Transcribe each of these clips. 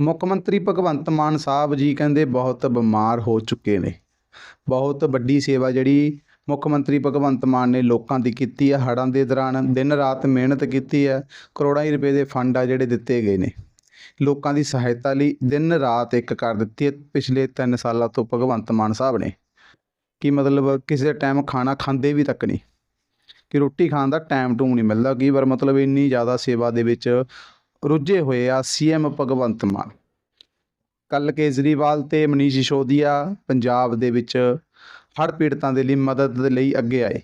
ਮੁੱਖ ਮੰਤਰੀ ਭਗਵੰਤ ਮਾਨ ਸਾਹਿਬ ਜੀ ਕਹਿੰਦੇ ਬਹੁਤ ਬਿਮਾਰ ਹੋ ਚੁੱਕੇ ਨੇ। ਬਹੁਤ ਵੱਡੀ ਸੇਵਾ ਜਿਹੜੀ ਮੁੱਖ ਮੰਤਰੀ ਭਗਵੰਤ ਮਾਨ ਨੇ ਲੋਕਾਂ ਦੀ ਕੀਤੀ ਹੈ। ਹੜ੍ਹਾਂ ਦੇ ਦੌਰਾਨ ਦਿਨ ਰਾਤ ਮਿਹਨਤ ਕੀਤੀ ਹੈ। ਕਰੋੜਾਂ ਹੀ ਰੁਪਏ ਦੇ ਫੰਡ ਆ ਜਿਹੜੇ ਦਿੱਤੇ ਗਏ ਨੇ। ਲੋਕਾਂ ਦੀ ਸਹਾਇਤਾ ਲਈ ਦਿਨ ਰਾਤ ਇੱਕ ਕਰ ਦਿੱਤੀ ਹੈ। ਪਿਛਲੇ 3 ਸਾਲਾਂ ਤੋਂ ਭਗਵੰਤ ਮਾਨ ਸਾਹਿਬ ਨੇ। ਕਿ ਮਤਲਬ ਕਿਸੇ ਟਾਈਮ ਖਾਣਾ ਖਾਂਦੇ ਵੀ ਤੱਕ ਨਹੀਂ। ਕਿ ਰੋਟੀ ਖਾਣ ਦਾ ਟਾਈਮ ਟੂਮ ਨਹੀਂ ਮਿਲਦਾ। ਕਈ ਵਾਰ ਮਤਲਬ ਇੰਨੀ ਜ਼ਿਆਦਾ ਸੇਵਾ ਦੇ ਵਿੱਚ ਰੁੱਝੇ ਹੋਏ ਆ ਸੀਐਮ ਭਗਵੰਤ ਮਾਨ। ਕੱਲ ਕੇਜਰੀਵਾਲ ਤੇ ਮਨੀਸ਼ ਸਿਸੋਦੀਆ ਪੰਜਾਬ ਦੇ ਵਿੱਚ ਹੜ੍ਹ ਪੀੜਤਾਂ ਦੇ ਲਈ ਮਦਦ ਦੇ ਲਈ ਅੱਗੇ ਆਏ।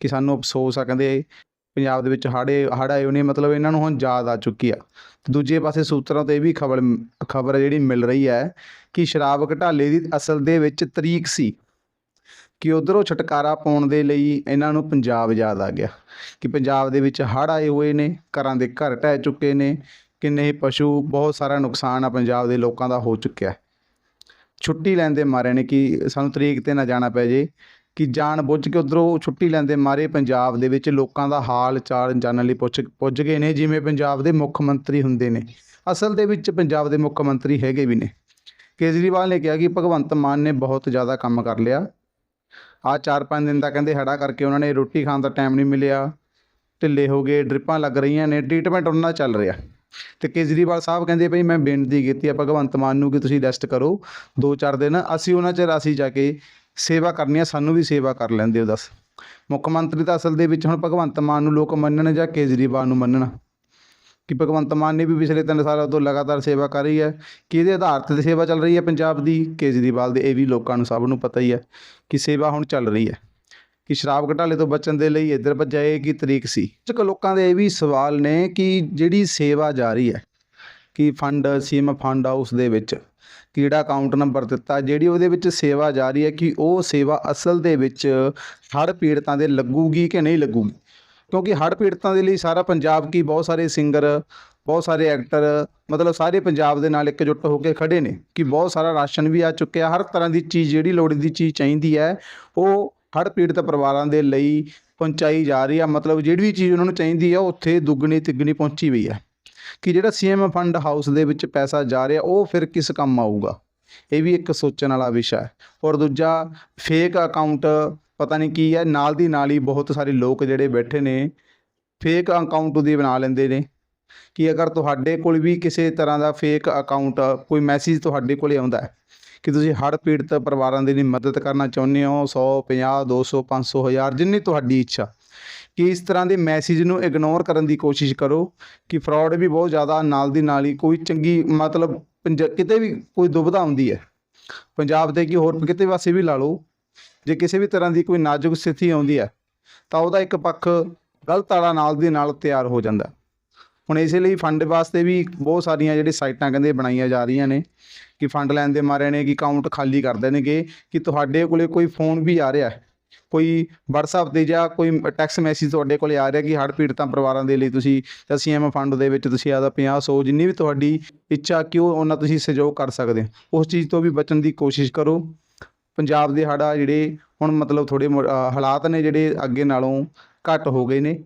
ਕਿ ਸਾਨੂੰ ਅਫਸੋਸ ਆ, ਕਹਿੰਦੇ ਪੰਜਾਬ ਦੇ ਵਿੱਚ ਹਾੜੇ, ਹੜ੍ਹ ਆਏ ਹੋਣੇ, ਮਤਲਬ ਇਹਨਾਂ ਨੂੰ ਹੁਣ ਯਾਦ ਆ ਚੁੱਕੀ ਆ। ਤੇ ਦੂਜੇ ਪਾਸੇ ਸੂਤਰਾਂ ਤੋਂ ਇਹ ਵੀ ਖਬਰ ਖਬਰ ਜਿਹੜੀ ਮਿਲ ਰਹੀ ਹੈ ਕਿ ਸ਼ਰਾਬ ਘਟਾਲੇ ਦੀ ਅਸਲ ਦੇ ਵਿੱਚ ਤਰੀਕ ਸੀ। ਕਿ ਉਧਰੋਂ ਛੁਟਕਾਰਾ ਪਾਉਣ ਦੇ ਲਈ ਇਹਨਾਂ ਨੂੰ ਪੰਜਾਬ ਯਾਦ ਆ ਗਿਆ ਕਿ ਪੰਜਾਬ ਦੇ ਵਿੱਚ ਹੜ੍ਹ ਆਏ ਹੋਏ ਨੇ, ਘਰਾਂ ਦੇ ਘਰ ਢਹਿ ਚੁੱਕੇ ਨੇ, ਕਿੰਨੇ ਪਸ਼ੂ, ਬਹੁਤ ਸਾਰਾ ਨੁਕਸਾਨ ਆ ਪੰਜਾਬ ਦੇ ਲੋਕਾਂ ਦਾ ਹੋ ਚੁੱਕਿਆ। ਛੁੱਟੀ ਲੈਂਦੇ ਮਾਰੇ ਨੇ ਕਿ ਸਾਨੂੰ ਤਰੀਕ ਤੇ ਨਾ ਜਾਣਾ ਪੈ ਜੇ, ਕਿ ਜਾਣ ਬੁੱਝ ਕੇ ਉਧਰੋਂ ਛੁੱਟੀ ਲੈਂਦੇ ਮਾਰੇ ਪੰਜਾਬ ਦੇ ਵਿੱਚ ਲੋਕਾਂ ਦਾ ਹਾਲ ਚਾਲ ਜਾਣਨ ਲਈ ਪੁੱਛ, ਪੁੱਜ ਗਏ ਨੇ, ਜਿਵੇਂ ਪੰਜਾਬ ਦੇ ਮੁੱਖ ਮੰਤਰੀ ਹੁੰਦੇ ਨੇ। ਅਸਲ ਦੇ ਵਿੱਚ ਪੰਜਾਬ ਦੇ ਮੁੱਖ ਮੰਤਰੀ ਹੈਗੇ ਵੀ ਨੇ। ਕੇਜਰੀਵਾਲ ਨੇ ਕਿਹਾ ਕਿ ਭਗਵੰਤ ਮਾਨ ਨੇ ਬਹੁਤ ਜ਼ਿਆਦਾ ਕੰਮ ਕਰ ਲਿਆ ਆ ਚਾਰ ਪੰਜ ਦਿਨ ਦਾ ਕਹਿੰਦੇ ਹੜਾ ਕਰਕੇ ਉਹਨਾਂ ਨੇ ਰੋਟੀ ਖਾਣ ਦਾ ਟਾਈਮ ਨਹੀਂ ਮਿਲਿਆ। ਢਿੱਲੇ ਹੋ ਗਏ, ਡ੍ਰਿਪਾਂ ਲੱਗ ਰਹੀਆਂ ਨੇ ਟ੍ਰੀਟਮੈਂਟ ਉਹਨਾਂ ਦਾ ਚੱਲ ਰਿਹਾ। ਤੇ ਕੇਜਰੀਵਾਲ ਸਾਹਿਬ ਕਹਿੰਦੇ ਭਈ ਮੈਂ ਬੇਨਤੀ ਕੀਤੀ ਆ, ਭਗਵੰਤ ਮਾਨ ਨੂੰ ਕਿ ਤੁਸੀਂ ਰੈਸਟ ਕਰੋ। ਦੋ ਚਾਰ ਦਿਨ ਅਸੀਂ ਉਹਨਾਂ ਚਿਰ ਅਸੀਂ ਜਾ ਕੇ ਸੇਵਾ ਕਰਨੀ ਆ, ਸਾਨੂੰ ਵੀ ਸੇਵਾ ਕਰ ਲੈਂਦੇ ਹੋ ਦੱਸ। ਮੁੱਖ ਮੰਤਰੀ ਤਾਂ ਅਸਲ ਦੇ ਵਿੱਚ ਹੁਣ ਭਗਵੰਤ ਮਾਨ ਨੂੰ ਲੋਕ ਮੰਨਣ ਜਾਂ ਕੇਜਰੀਵਾਲ ਨੂੰ ਮੰਨਣ। ਕਿ ਭਗਵੰਤ ਮਾਨ ਨੇ ਵੀ ਪਿਛਲੇ ਤਿੰਨ ਸਾਲਾਂ ਤੋਂ ਲਗਾਤਾਰ ਸੇਵਾ ਕਰ ਰਹੀ ਹੈ, ਕਿਹਦੇ ਆਧਾਰ ਤੇ ਸੇਵਾ ਚੱਲ ਰਹੀ ਹੈ ਪੰਜਾਬ ਦੀ, ਕੇਜਰੀਵਾਲ ਦੇ, ਇਹ ਵੀ ਲੋਕਾਂ ਨੂੰ ਸਭ ਨੂੰ ਪਤਾ ਹੀ ਹੈ ਕਿ ਸੇਵਾ ਹੁਣ ਚੱਲ ਰਹੀ ਹੈ। ਕਿ ਸ਼ਰਾਬ ਘਟਾਲੇ ਤੋਂ ਬਚਣ ਦੇ ਲਈ ਇੱਧਰ ਭੱਜਾਏ ਕੀ ਤਰੀਕ ਸੀ? ਕੁਝ ਲੋਕਾਂ ਦੇ ਇਹ ਵੀ ਸਵਾਲ ਨੇ ਕਿ ਜਿਹੜੀ ਸੇਵਾ ਜਾਰੀ ਹੈ, ਕਿ ਫੰਡ ਸੀਮ ਫੰਡ ਹਾਊਸ ਦੇ ਵਿੱਚ, ਕਿਹੜਾ ਅਕਾਊਂਟ ਨੰਬਰ ਦਿੱਤਾ, ਜਿਹੜੀ ਉਹਦੇ ਵਿੱਚ ਸੇਵਾ ਜਾਰੀ ਹੈ ਕਿ ਉਹ ਸੇਵਾ ਅਸਲ ਦੇ ਵਿੱਚ ਹੜ੍ਹ ਪੀੜਤਾਂ ਦੇ ਲੱਗੂਗੀ ਕਿ ਨਹੀਂ ਲੱਗੂਗੀ? ਕਿਉਂਕਿ ਹੜ੍ਹ ਪੀੜਤਾਂ ਦੇ ਲਈ ਸਾਰਾ ਪੰਜਾਬ ਕੀ ਬਹੁਤ ਸਾਰੇ ਸਿੰਗਰ ਬਹੁਤ ਸਾਰੇ ਐਕਟਰ ਮਤਲਬ ਸਾਰੇ ਪੰਜਾਬ ਦੇ ਨਾਲ ਇਕਜੁੱਟ ਹੋ ਕੇ ਖੜੇ ਨੇ ਕਿ ਬਹੁਤ ਸਾਰਾ ਰਾਸ਼ਨ ਵੀ ਆ ਚੁੱਕਿਆ। ਹਰ ਤਰ੍ਹਾਂ ਦੀ ਚੀਜ਼ ਜਿਹੜੀ ਲੋੜ ਦੀ ਚੀਜ਼ ਚਾਹੀਦੀ ਹੈ, ਉਹ ਹੜ੍ਹ ਪੀੜਤ ਪਰਿਵਾਰਾਂ ਦੇ ਲਈ ਪਹੁੰਚਾਈ ਜਾ ਰਹੀ ਆ। ਮਤਲਬ ਜਿਹੜੀ ਵੀ ਚੀਜ਼ ਉਹਨਾਂ ਨੂੰ ਚਾਹੀਦੀ ਆ ਉੱਥੇ ਦੁੱਗਣੀ ਤਿੱਗਣੀ ਪਹੁੰਚੀ ਹੋਈ ਹੈ ਕਿ ਜਿਹੜਾ ਸੀਐਮ ਫੰਡ ਹਾਊਸ ਦੇ ਵਿੱਚ ਪੈਸਾ ਜਾ ਰਿਹਾ, ਉਹ ਫਿਰ ਕਿਸ ਕੰਮ ਆਊਗਾ? ਇਹ ਵੀ ਇੱਕ ਸੋਚਣ ਵਾਲਾ ਵਿਸ਼ਾ ਹੈ। ਔਰ ਦੂਜਾ ਫੇਕ ਅਕਾਊਂਟ ਪਤਾ ਨਹੀਂ ਕੀ ਹੈ, ਨਾਲ ਦੀ ਨਾਲ ਹੀ ਬਹੁਤ ਸਾਰੇ ਲੋਕ ਜਿਹੜੇ ਬੈਠੇ ਨੇ ਫੇਕ ਅਕਾਊਂਟ ਉਹਦੀ ਬਣਾ ਲੈਂਦੇ ਨੇ। ਕਿ ਅਗਰ ਤੁਹਾਡੇ ਕੋਲ ਵੀ ਕਿਸੇ ਤਰ੍ਹਾਂ ਦਾ ਫੇਕ ਅਕਾਊਂਟ ਕੋਈ ਮੈਸੇਜ ਤੁਹਾਡੇ ਕੋਲੇ ਆਉਂਦਾ ਹੈ, ਕਿ ਤੁਸੀਂ ਹੜ੍ਹ ਪੀੜਤ ਪਰਿਵਾਰਾਂ ਦੀ ਮਦਦ ਕਰਨਾ ਚਾਹੁੰਦੇ ਹੋ 100 50 200 500 ਹਜ਼ਾਰ, ਜਿੰਨੀ ਤੁਹਾਡੀ ਇੱਛਾ, ਕਿ ਇਸ ਤਰ੍ਹਾਂ ਦੇ ਮੈਸੇਜ ਨੂੰ ਇਗਨੋਰ ਕਰਨ ਦੀ ਕੋਸ਼ਿਸ਼ ਕਰੋ, ਕਿ ਫਰਾਡ ਵੀ ਬਹੁਤ ਜ਼ਿਆਦਾ ਨਾਲ ਦੀ ਨਾਲ ਹੀ ਕੋਈ ਚੰਗੀ, ਮਤਲਬ ਪੰਜ- ਕਿਤੇ ਵੀ ਕੋਈ ਦੁਬਿਧਾ ਆਉਂਦੀ ਹੈ। ਪੰਜਾਬ 'ਤੇ ਕੀ ਹੋਰ ਕਿਤੇ ਪਾਸੇ ਵੀ ਲਾ ਲਓ ਜੇ ਕਿਸੇ ਵੀ ਤਰ੍ਹਾਂ ਦੀ ਕੋਈ ਨਾਜ਼ੁਕ ਸਥਿਤੀ ਆਉਂਦੀ ਹੈ, ਤਾਂ ਉਹਦਾ ਇੱਕ ਪੱਖ ਗਲਤ ਵਾਲਾ ਨਾਲ ਦੀ ਨਾਲ ਤਿਆਰ ਹੋ ਜਾਂਦਾ ਹੁਣ ਇਸੇ ਲਈ ਫੰਡ ਵਾਸਤੇ ਵੀ ਬਹੁਤ ਸਾਰੀਆਂ ਜਿਹੜੇ ਸਾਈਟਾਂ ਕਹਿੰਦੇ ਬਣਾਈਆਂ ਜਾ ਰਹੀਆਂ ਨੇ, ਕਿ ਫੰਡ ਲੈਣ ਦੇ ਮਾਰੇ ਨੇ, ਕਿ ਅਕਾਊਂਟ ਖਾਲੀ ਕਰ ਦੇਣਗੇ ਕਿ ਤੁਹਾਡੇ ਕੋਲੇ ਕੋਈ ਫੋਨ ਵੀ ਆ ਰਿਹਾ ਹੈ। ਕੋਈ WhatsApp ਤੇ ਜਾਂ ਕੋਈ ਟੈਕਸਟ ਮੈਸੇਜ ਤੁਹਾਡੇ ਕੋਲੇ ਆ ਰਿਹਾ ਕਿ ਹੜ੍ਹ ਪੀੜਤਾਂ ਪਰਿਵਾਰਾਂ ਦੇ ਲਈ ਤੁਸੀਂ ਤਾਂ ਸੀਐਮ ਫੰਡ ਦੇ ਵਿੱਚ ਤੁਸੀਂ ਆਦਾ 50 100 ਜਿੰਨੀ ਵੀ ਤੁਹਾਡੀ ਇੱਛਾ ਕਿ ਉਹ ਉਹਨਾਂ ਤੁਸੀਂ ਸਹਿਯੋਗ ਕਰ ਸਕਦੇ ਹੋ। ਉਸ ਚੀਜ਼ ਤੋਂ ਵੀ ਬਚਣ ਦੀ ਕੋਸ਼ਿਸ਼ ਕਰੋ। ਪੰਜਾਬ ਦੇ ਹੜ੍ਹ ਜਿਹੜੇ ਹੁਣ ਮਤਲਬ ਥੋੜੇ ਹਾਲਾਤ ਨੇ ਜਿਹੜੇ ਅੱਗੇ ਨਾਲੋਂ ਘੱਟ ਹੋ ਗਏ ਨੇ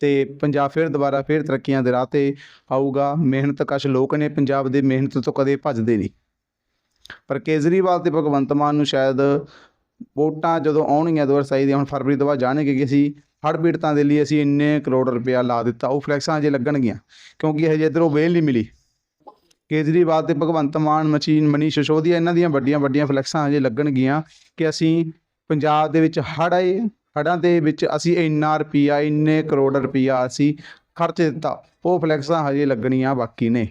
ਤੇ ਪੰਜਾਬ ਫਿਰ ਦੁਬਾਰਾ ਫਿਰ ਤਰੱਕੀਆਂ ਦੇ ਰਾਹ ਤੇ ਆਊਗਾ। ਮਿਹਨਤ ਕਸ਼ ਲੋਕ ਨੇ ਪੰਜਾਬ ਦੇ ਮਿਹਨਤ ਤੋਂ ਕਦੇ ਭੱਜਦੇ ਨਹੀਂ। ਪਰ ਕੇਜਰੀਵਾਲ ਤੇ ਭਗਵੰਤ ਮਾਨ ਨੂੰ ਸ਼ਾਇਦ ਵੋਟਾਂ ਜਦੋਂ ਆਉਣਗੀਆਂ ਦੋ ਸਾਈ ਦੀਆਂ, ਹੁਣ ਫਰਵਰੀ ਤੋਂ ਬਾਅਦ ਜਾਣਗੇ ਕਿ ਅਸੀਂ ਹੜ੍ਹ ਪੀੜਤਾਂ ਦੇ ਲਈ ਅਸੀਂ ਇੰਨੇ ਕਰੋੜ ਰੁਪਇਆ ਲਾ ਦਿੱਤਾ, ਉਹ ਫਲੈਕਸਾਂ ਅਜੇ ਲੱਗਣਗੀਆਂ ਕਿਉਂਕਿ ਹਜੇ ਇੱਧਰੋਂ ਵੇਲ ਨਹੀਂ ਮਿਲੀ। ਕੇਜਰੀਵਾਲ ਤੇ ਭਗਵੰਤ ਮਾਨ ਮਚੀਨ ਮਨੀਸ਼ ਸਿਸੋਦੀਆ ਇਹਨਾਂ ਦੀਆਂ ਵੱਡੀਆਂ ਵੱਡੀਆਂ ਫਲੈਕਸਾਂ ਹਜੇ ਲੱਗਣਗੀਆਂ ਕਿ ਅਸੀਂ ਪੰਜਾਬ ਦੇ ਵਿੱਚ ਹੜ੍ਹ ਆਏ, ਹੜ੍ਹਾਂ ਦੇ ਵਿੱਚ ਅਸੀਂ ਇੰਨਾ ਰੁਪਈਆ, ਇੰਨੇ ਕਰੋੜ ਰੁਪਈਆ ਅਸੀਂ ਖਰਚ ਦਿੱਤਾ। ਉਹ ਫਲੈਕਸਾਂ ਹਜੇ ਲੱਗਣੀਆਂ ਬਾਕੀ ਨੇ।